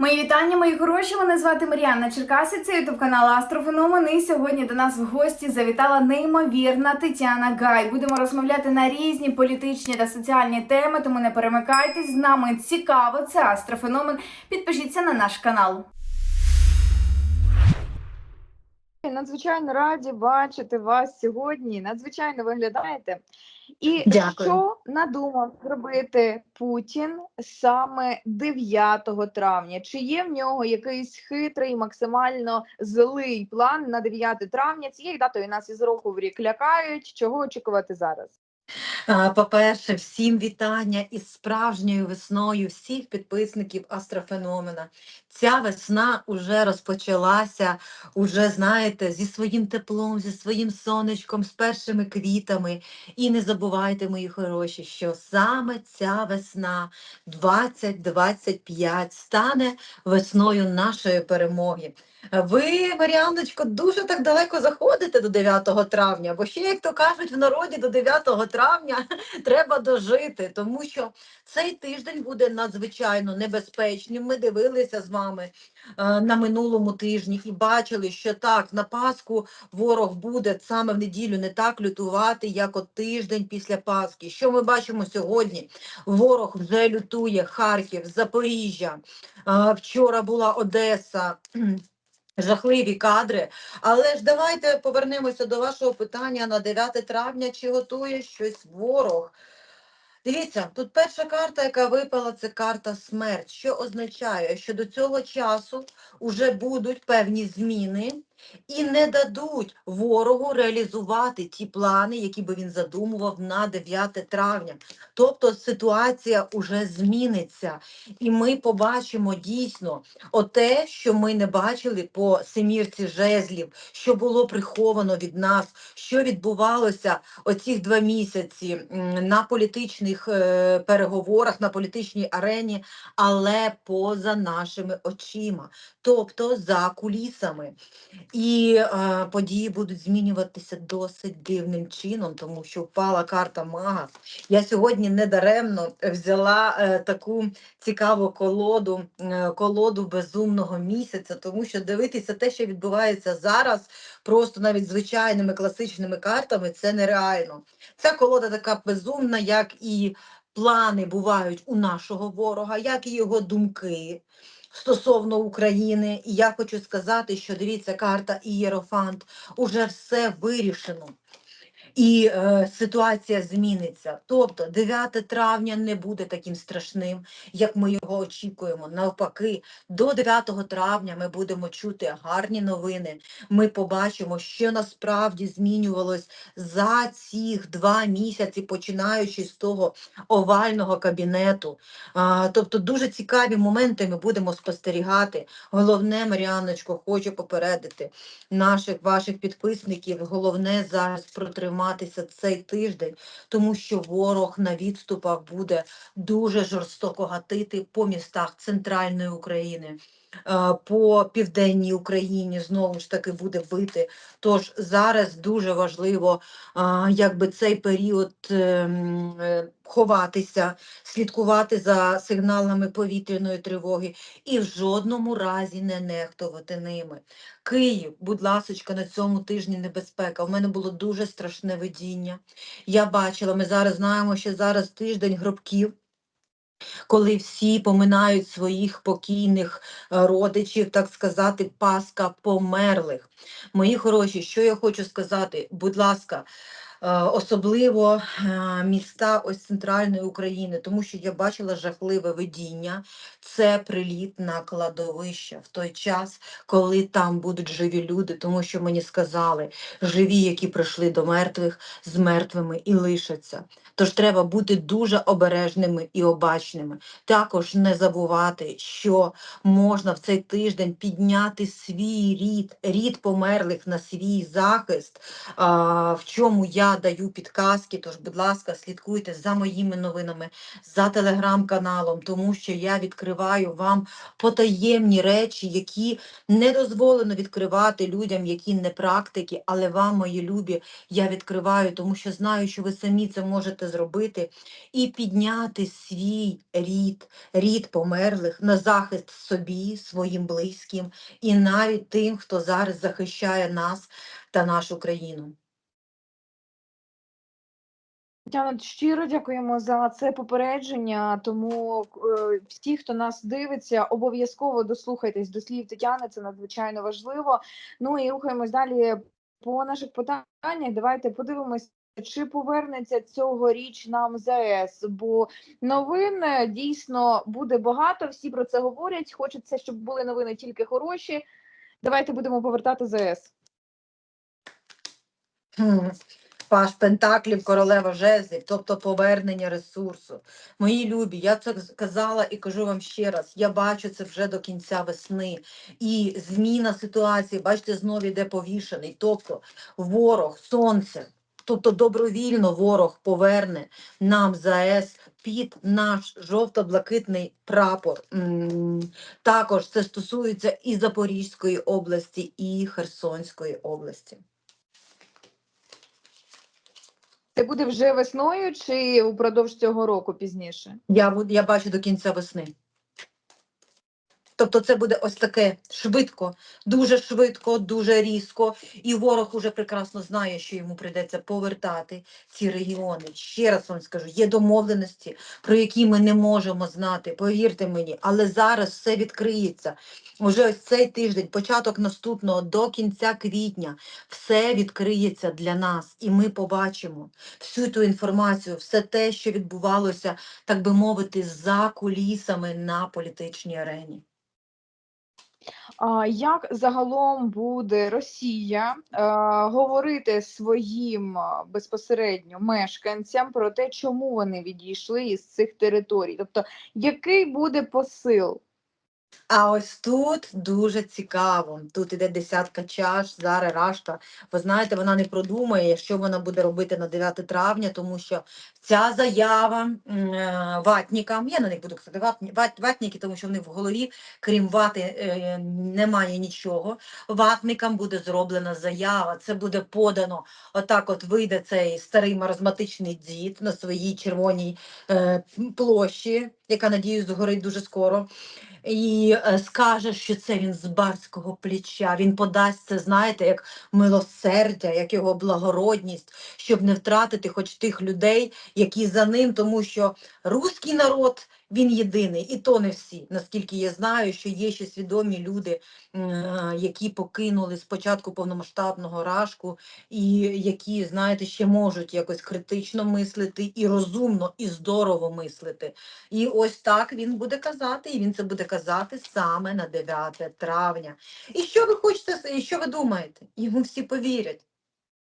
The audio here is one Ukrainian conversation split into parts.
Мої вітання, мої хороші. Мене звати Мар'яна Черкаси. Це ютуб канал Астрофеномен. І сьогодні до нас в гості завітала неймовірна Тетяна Гай. Будемо розмовляти на різні політичні та соціальні теми. Тому не перемикайтесь з нами. Цікаво, це Астрофеномен. Підпишіться на наш канал. Надзвичайно раді бачити вас сьогодні. Надзвичайно виглядаєте. І Дякую. що надумав зробити Путін саме 9 травня? Чи є в нього якийсь хитрий, максимально злий план на 9 травня? Цією датою нас із року в рік лякають. Чого очікувати зараз? А, По-перше, всім вітання із справжньою весною всіх підписників Астрофеномена. Ця весна уже розпочалася, уже знаєте, зі своїм теплом, зі своїм сонечком, з першими квітами. І не забувайте, мої хороші, що саме ця весна 2025 стане весною нашої перемоги. Ви, Маріаночко, дуже так далеко заходите до 9 травня, бо ще, як то кажуть, в народі до 9 травня треба дожити, тому що цей тиждень буде надзвичайно небезпечним. Ми дивилися з вами е, на минулому тижні і бачили, що так, на Пасху ворог буде саме в неділю не так лютувати, як от тиждень після Пасхи. Що ми бачимо сьогодні? Ворог вже лютує Харків, Запоріжжя. Е, Вчора була Одеса. Жахливі кадри, але ж давайте повернемося до вашого питання на 9 травня. Чи готує щось ворог? Дивіться, тут перша карта, яка випала, це карта смерть, що означає, що до цього часу вже будуть певні зміни і не дадуть ворогу реалізувати ті плани, які би він задумував на 9 травня. Тобто ситуація вже зміниться, і ми побачимо дійсно оте, що ми не бачили по семірці жезлів, що було приховано від нас, що відбувалося оці два місяці на політичних е, переговорах, на політичній арені, але поза нашими очима, тобто за кулісами. І е, події будуть змінюватися досить дивним чином, тому що впала карта мага. Я сьогодні недаремно взяла е, таку цікаву колоду, е, колоду безумного місяця, тому що дивитися те, що відбувається зараз, просто навіть звичайними класичними картами, це нереально. Ця колода така безумна, як і плани бувають у нашого ворога, як і його думки стосовно України. І я хочу сказати, що дивіться, карта Ієрофант уже все вирішено. І е, ситуація зміниться. Тобто 9 травня не буде таким страшним, як ми його очікуємо. Навпаки, до 9 травня ми будемо чути гарні новини. Ми побачимо, що насправді змінювалось за цих два місяці, починаючи з того овального кабінету. А, тобто дуже цікаві моменти ми будемо спостерігати. Головне, Маріаночко, хочу попередити наших ваших підписників. Головне зараз протриматися цей тиждень, тому що ворог на відступах буде дуже жорстоко гатити по містах центральної України. Е, По південній Україні знову ж таки буде бити. Тож зараз дуже важливо, якби цей період ем, е, ховатися, слідкувати за сигналами повітряної тривоги і в жодному разі не нехтувати ними. Київ, будь ласочка, на цьому тижні небезпека. У мене було дуже страшне видіння. Я бачила, ми зараз знаємо, що зараз тиждень гробків. Коли всі поминають своїх покійних е, родичів, так сказати, паска померлих. Мої хороші, що я хочу сказати, будь ласка, особливо е, міста ось центральної України, тому що я бачила жахливе видіння. Це приліт на кладовище в той час, коли там будуть живі люди, тому що мені сказали, живі, які прийшли до мертвих, з мертвими і лишаться. Тож треба бути дуже обережними і обачними. Також не забувати, що можна в цей тиждень підняти свій рід, рід померлих на свій захист, в чому я даю підказки. Тож, будь ласка, слідкуйте за моїми новинами, за телеграм-каналом, тому що я відкриваю вам потаємні речі, які не дозволено відкривати людям, які не практики, але вам, мої любі, я відкриваю, тому що знаю, що ви самі це можете зробити і підняти свій рід, рід померлих на захист собі, своїм близьким і навіть тим, хто зараз захищає нас та нашу країну. Тетяно, щиро дякуємо за це попередження. Тому е, всі, хто нас дивиться, обов'язково дослухайтесь до слів Тетяни. Це надзвичайно важливо. Ну і рухаємось далі по наших питаннях. Давайте подивимось. Чи повернеться цьогоріч нам ЗАЕС? Бо новин е, дійсно буде багато. Всі про це говорять. Хочеться, щоб були новини тільки хороші. Давайте будемо повертати ЗАЕС. Паш Пентаклів, королева жезлів, тобто повернення ресурсу. Мої любі, я це казала і кажу вам ще раз. Я бачу це вже до кінця весни. І зміна ситуації, бачите, знову йде повішений. Тобто ворог, сонце, тобто добровільно ворог поверне нам ЗАЕС під наш жовто-блакитний прапор. Також це стосується і Запорізької області, і Херсонської області. Це буде вже весною чи упродовж цього року пізніше? Я, буд- я бачу до кінця весни. Тобто це буде ось таке швидко, дуже швидко, дуже різко. І ворог уже прекрасно знає, що йому прийдеться повертати ці регіони. Ще раз вам скажу, є домовленості, про які ми не можемо знати, повірте мені, але зараз все відкриється. Уже ось цей тиждень, початок наступного до кінця квітня, все відкриється для нас, і ми побачимо всю ту інформацію, все те, що відбувалося так би мовити, за кулісами на політичній арені. Як загалом буде Росія е, говорити своїм безпосередньо мешканцям про те, чому вони відійшли із цих територій? Тобто, який буде посил? А ось тут дуже цікаво. Тут іде десятка чаш, зараз рашка. Ви знаєте, вона не продумає, що вона буде робити на 9 травня, тому що ця заява е, ватникам, я на них буду казати ватні- ват- ватники, тому що в них в голові, крім вати, е, немає нічого. Ватникам буде зроблена заява. Це буде подано. Отак, от вийде цей старий маразматичний дід на своїй червоній е, площі, яка надіюсь згорить дуже скоро і е, скаже, що це він з барського плеча. Він подасть це, знаєте, як милосердя, як його благородність, щоб не втратити хоч тих людей, які за ним, тому що руський народ. Він єдиний, і то не всі. Наскільки я знаю, що є ще свідомі люди, е, які покинули спочатку повномасштабного рашку, і які, знаєте, ще можуть якось критично мислити, і розумно, і здорово мислити. І ось так він буде казати, і він це буде казати саме на 9 травня. І що ви хочете, і що ви думаєте? Йому всі повірять.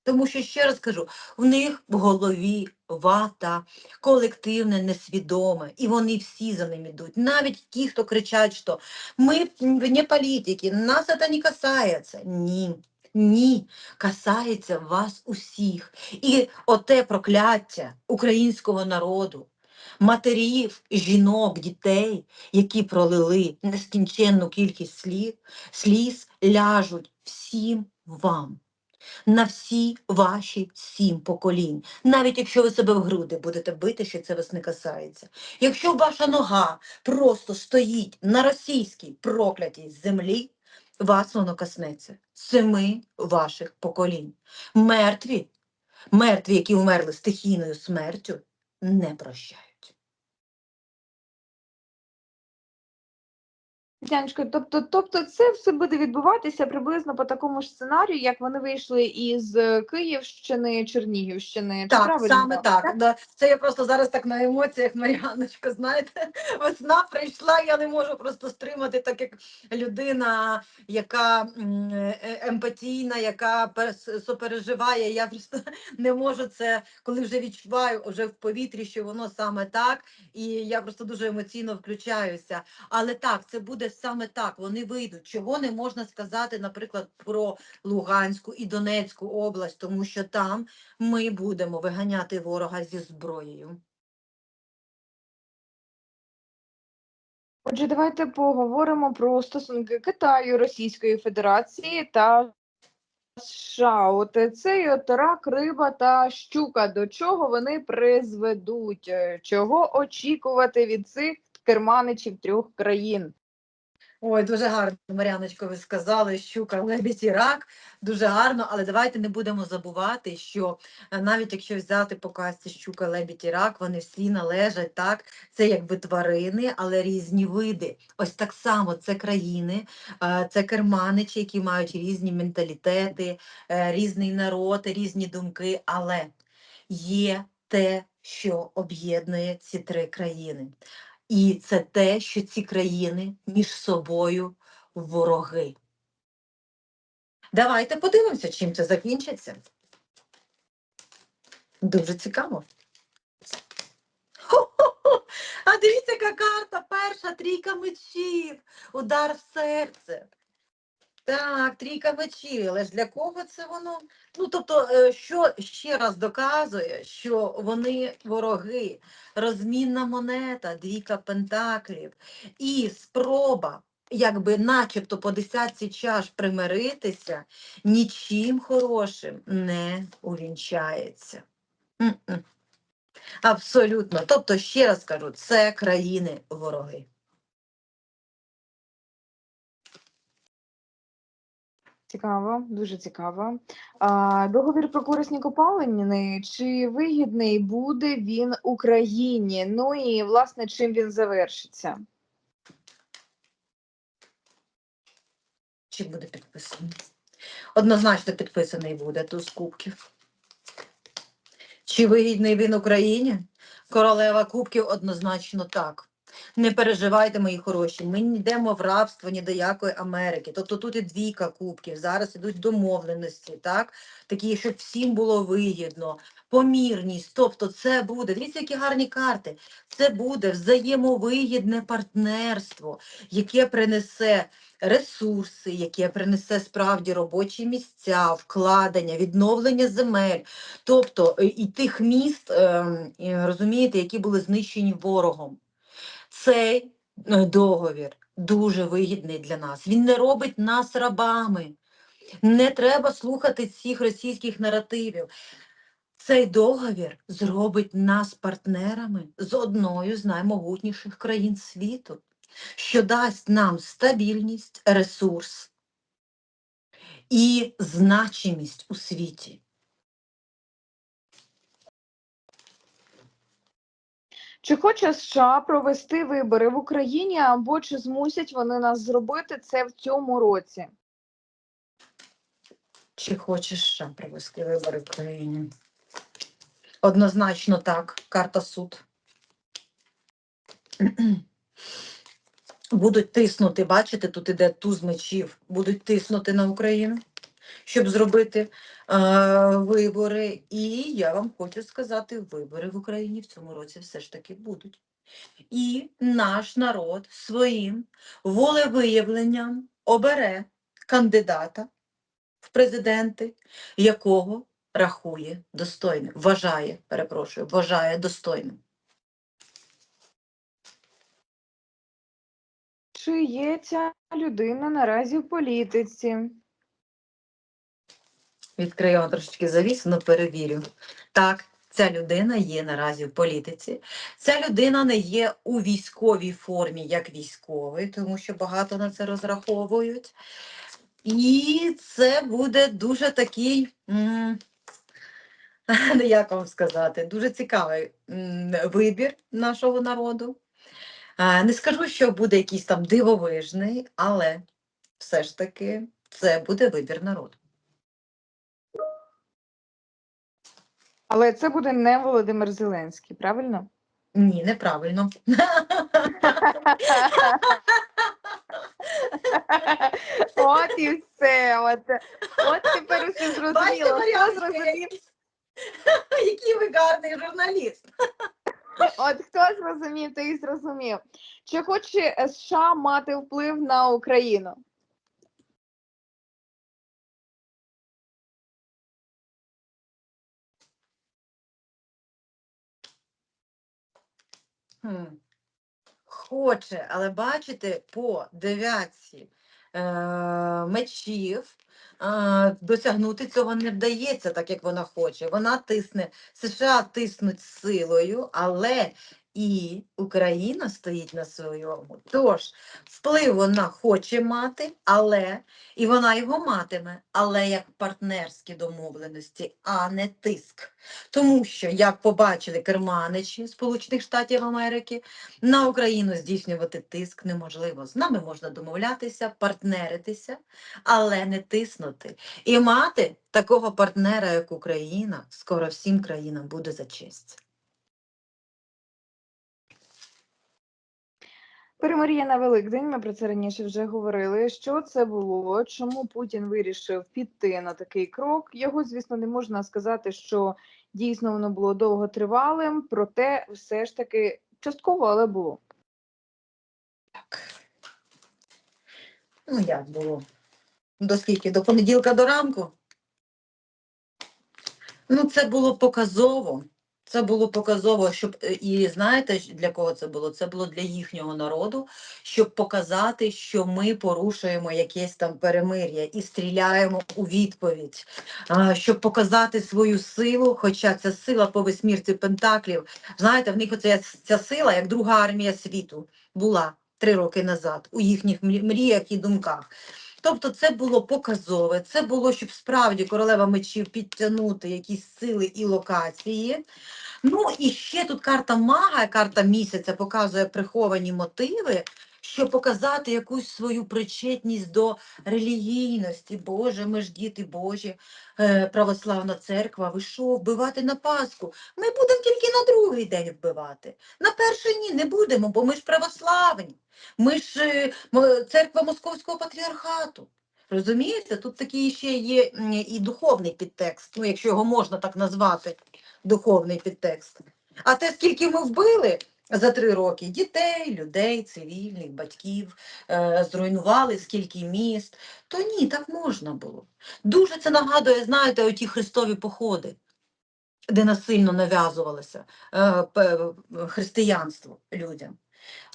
Тому що, ще раз кажу, в них в голові вата, колективне, несвідоме, і вони всі за ним ідуть. Навіть ті, хто кричать, що ми не політики, нас це не касається. Ні. Ні, касається вас усіх. І оте прокляття українського народу, матерів, жінок, дітей, які пролили нескінченну кількість слів, сліз, ляжуть всім вам. На всі ваші сім поколінь, навіть якщо ви себе в груди будете бити, що це вас не касається. Якщо ваша нога просто стоїть на російській проклятій землі, вас воно коснеться семи ваших поколінь. Мертві, мертві, які вмерли стихійною смертю, не прощають. Тянечко, тобто, тобто це все буде відбуватися приблизно по такому ж сценарію, як вони вийшли із е, Київщини, Чернігівщини. Так, правильно? саме так. Да. Це я просто зараз так на емоціях, Мар'яночка, знаєте, весна прийшла, я не можу просто стримати, так як людина, яка е, емпатійна, яка сопереживає. Я просто не можу це, коли вже відчуваю вже в повітрі, що воно саме так, і я просто дуже емоційно включаюся. Але так, це буде саме так вони вийдуть. Чого не можна сказати, наприклад, про Луганську і Донецьку область, тому що там ми будемо виганяти ворога зі зброєю. Отже, давайте поговоримо про стосунки Китаю, Російської Федерації та США. От цей от рак, риба та щука. До чого вони призведуть? Чого очікувати від цих керманичів трьох країн? Ой, дуже гарно, Мар'яночко, ви сказали, щука, лебідь і рак. Дуже гарно, але давайте не будемо забувати, що е, навіть якщо взяти по казці щука, лебідь і рак, вони всі належать так. Це якби тварини, але різні види. Ось так само це країни, е, це керманичі, які мають різні менталітети, е, різний народ, різні думки. Але є те, що об'єднує ці три країни. І це те, що ці країни між собою вороги. Давайте подивимося, чим це закінчиться. Дуже цікаво. А дивіться, яка карта перша трійка мечів. Удар в серце. Так, трійка мечів. Але ж для кого це воно? Ну, тобто, е, що ще раз доказує, що вони вороги, розмінна монета, двійка пентаклів і спроба, якби начебто по десятці чаш примиритися, нічим хорошим не увінчається. Абсолютно. Тобто, ще раз кажу, це країни вороги. Цікаво, дуже цікаво. А, договір про корисні копалини, чи вигідний буде він Україні? Ну і власне чим він завершиться? Чи буде підписаний? Однозначно підписаний буде туз кубків. Чи вигідний він Україні? Королева кубків однозначно так. Не переживайте, мої хороші, ми не йдемо в рабство ні до якої Америки. Тобто тут і двійка кубків, зараз ідуть домовленості, так? такі, щоб всім було вигідно, помірність. Тобто це буде, дивіться, які гарні карти. Це буде взаємовигідне партнерство, яке принесе ресурси, яке принесе справді робочі місця, вкладення, відновлення земель, тобто е, і тих міст, ем, розумієте, які були знищені ворогом. Цей е, договір дуже вигідний для нас. Він не робить нас рабами. Не треба слухати цих російських наративів. Цей договір зробить нас партнерами з одною з наймогутніших країн світу, що дасть нам стабільність, ресурс і значимість у світі. Чи хоче США провести вибори в Україні, або чи змусять вони нас зробити це в цьому році? Чи хочеш ще провести вибори в країні? Однозначно так, карта суд. Будуть тиснути, бачите, тут іде туз мечів, будуть тиснути на Україну, щоб зробити е, вибори. І я вам хочу сказати, вибори в Україні в цьому році все ж таки будуть. І наш народ своїм волевиявленням обере кандидата в президенти, якого рахує достойним, вважає, перепрошую, вважає достойним. Чи є ця людина наразі в політиці? Відкрию трошечки завісу, але перевірю. Так, ця людина є наразі в політиці. Ця людина не є у військовій формі, як військовий, тому що багато на це розраховують. І це буде дуже такий, ну, як вам сказати, дуже цікавий вибір нашого народу. Не скажу, що буде якийсь там дивовижний, але все ж таки це буде вибір народу. Але це буде не Володимир Зеленський, правильно? Ні, неправильно. От і все. От, от тепер усе зрозуміло. Хто зрозумів? Який ви гарний журналіст. От хто зрозумів, той і зрозумів. Чи хоче е, США мати вплив на Україну? Хоче, але бачите, по дев'ятці е, мечів е, досягнути цього не вдається, так як вона хоче. Вона тисне, США тиснуть силою, але і Україна стоїть на своєму. Тож вплив вона хоче мати, але і вона його матиме, але як партнерські домовленості, а не тиск. Тому що, як побачили керманичі Сполучених Штатів Америки, на Україну здійснювати тиск неможливо. З нами можна домовлятися, партнеритися, але не тиснути. І мати такого партнера, як Україна, скоро всім країнам буде за честь. Перемир'я на Великдень, ми про це раніше вже говорили. Що це було? Чому Путін вирішив піти на такий крок? Його, звісно, не можна сказати, що дійсно воно було довготривалим, проте все ж таки частково, але було. Так. Ну, як було? До скільки? До понеділка до ранку? Ну, це було показово. Це було показово, щоб е, і знаєте, для кого це було? Це було для їхнього народу, щоб показати, що ми порушуємо якесь там перемир'я і стріляємо у відповідь, щоб показати свою силу, хоча ця сила по восьмірці пентаклів, знаєте, в них оця ця сила, як друга армія світу, була три роки назад у їхніх мріях і думках. Тобто це було показове, це було, щоб справді королева мечів підтягнути якісь сили і локації. Ну і ще тут карта мага, карта місяця показує приховані мотиви, щоб показати якусь свою причетність до релігійності. Боже, ми ж діти Божі, е, православна церква, ви що, вбивати на Пасху? Ми будемо на другий день вбивати. На перший ні, не будемо, бо ми ж православні. Ми ж е, церква Московського патріархату. Розумієте, тут такий ще є і духовний підтекст, ну, якщо його можна так назвати, духовний підтекст. А те, скільки ми вбили за три роки дітей, людей, цивільних, батьків, е, зруйнували скільки міст, то ні, так можна було. Дуже це нагадує, знаєте, оті хрестові походи, де насильно нав'язувалося е, християнство людям.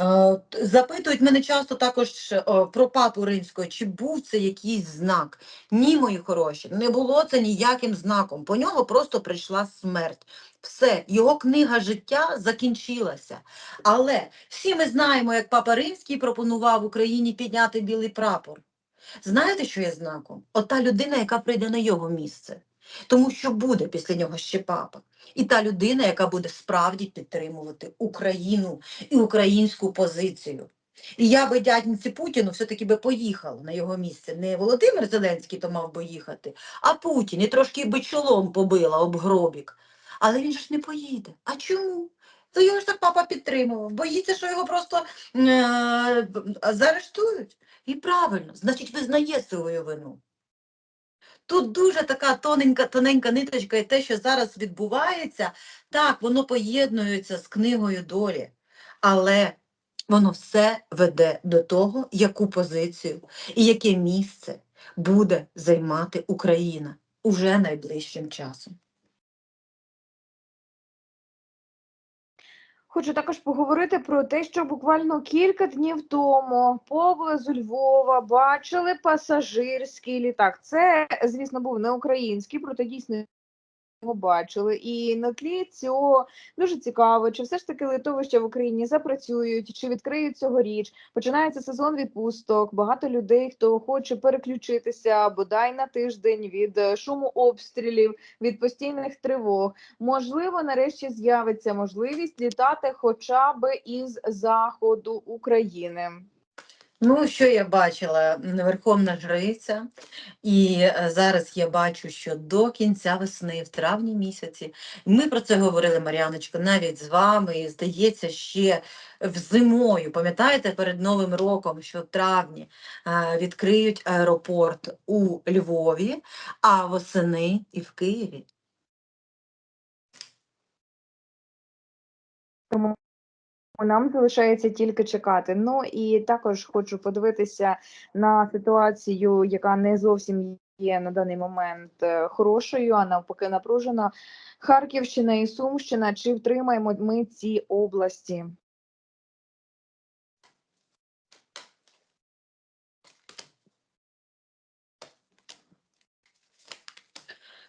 Е, Запитують мене часто також е, про папу римського, чи був це якийсь знак. Ні, мої хороші, не було це ніяким знаком. По нього просто прийшла смерть. Все, його книга життя закінчилася. Але всі ми знаємо, як папа римський пропонував Україні підняти білий прапор. Знаєте, що є знаком? Ота людина, яка прийде на його місце. Тому що буде після нього ще папа. І та людина, яка буде справді підтримувати Україну і українську позицію. І я би дядьниці Путіну все-таки би поїхала на його місце. Не Володимир Зеленський то мав би їхати, а Путін і трошки би чолом побила об гробік. Але він ж не поїде. А чому? То його ж так папа підтримував. Боїться, що його просто е- заарештують. І правильно, значить, визнає свою вину. Тут дуже така тоненька, тоненька ниточка, і те, що зараз відбувається, так, воно поєднується з книгою долі, але воно все веде до того, яку позицію і яке місце буде займати Україна уже найближчим часом. Хочу також поговорити про те, що буквально кілька днів тому поблизу Львова бачили пасажирський літак. Це, звісно, був не український, проте дійсно його бачили. І на тлі цього дуже цікаво, чи все ж таки литовища в Україні запрацюють, чи відкриють цьогоріч. Починається сезон відпусток. Багато людей, хто хоче переключитися бодай на тиждень від е, шуму обстрілів, від постійних тривог. Можливо, нарешті з'явиться можливість літати хоча б із заходу України. Ну, що я бачила? Верховна Жриця, і е, зараз я бачу, що до кінця весни, в травні місяці, ми про це говорили, Мар'яночко, навіть з вами, і здається, ще в зимою, пам'ятаєте, перед Новим роком, що в травні е, відкриють аеропорт у Львові, а восени і в Києві. Нам залишається тільки чекати. Ну і також хочу подивитися на ситуацію, яка не зовсім є на даний момент е, хорошою, а навпаки напружена. Харківщина і Сумщина. Чи втримаємо ми ці області?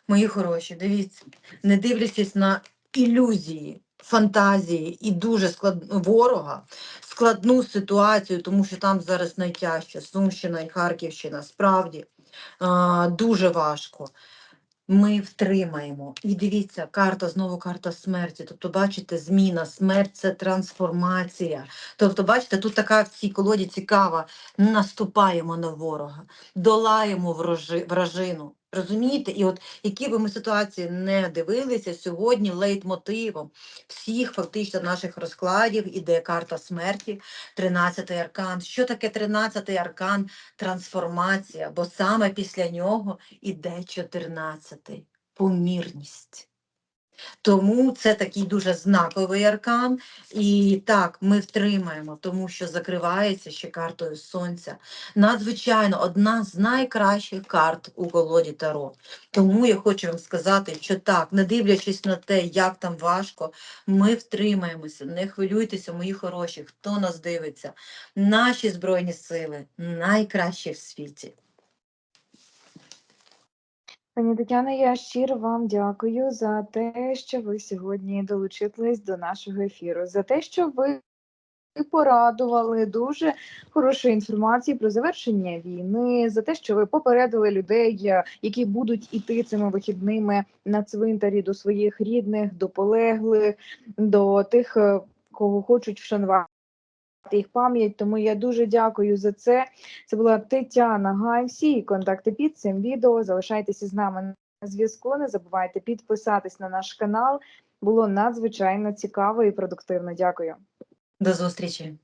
Мої хороші, дивіться, не дивлячись на ілюзії, фантазії і дуже склад... ворога, складну ситуацію, тому що там зараз найтяжче Сумщина і Харківщина, справді а, дуже важко. Ми втримаємо. І дивіться, карта, знову карта смерті. Тобто, бачите, зміна, смерть це трансформація. Тобто, бачите, тут така в цій колоді цікава. Наступаємо на ворога, долаємо вражину. Розумієте? І от які би ми ситуації не дивилися, сьогодні лейтмотивом всіх фактично наших розкладів іде карта смерті, 13-й аркан. Що таке 13-й аркан? Трансформація, бо саме після нього іде 14-й помірність. Тому це такий дуже знаковий аркан. І так, ми втримаємо, тому що закривається ще картою сонця. Надзвичайно одна з найкращих карт у колоді Таро. Тому я хочу вам сказати, що так, не дивлячись на те, як там важко, ми втримаємося. Не хвилюйтеся, мої хороші, хто нас дивиться. Наші Збройні сили найкращі в світі. Пані Тетяна, я щиро вам дякую за те, що ви сьогодні долучились до нашого ефіру, за те, що ви порадували дуже хорошої інформації про завершення війни, за те, що ви попередили людей, е, які будуть іти цими вихідними на цвинтарі до своїх рідних, до полеглих, до тих, е, кого хочуть вшанувати. Їх пам'ять, тому я дуже дякую за це. Це була Тетяна Гай. Всі контакти під цим відео. Залишайтеся з нами на зв'язку. Не забувайте підписатись на наш канал. Було надзвичайно цікаво і продуктивно. Дякую. До зустрічі!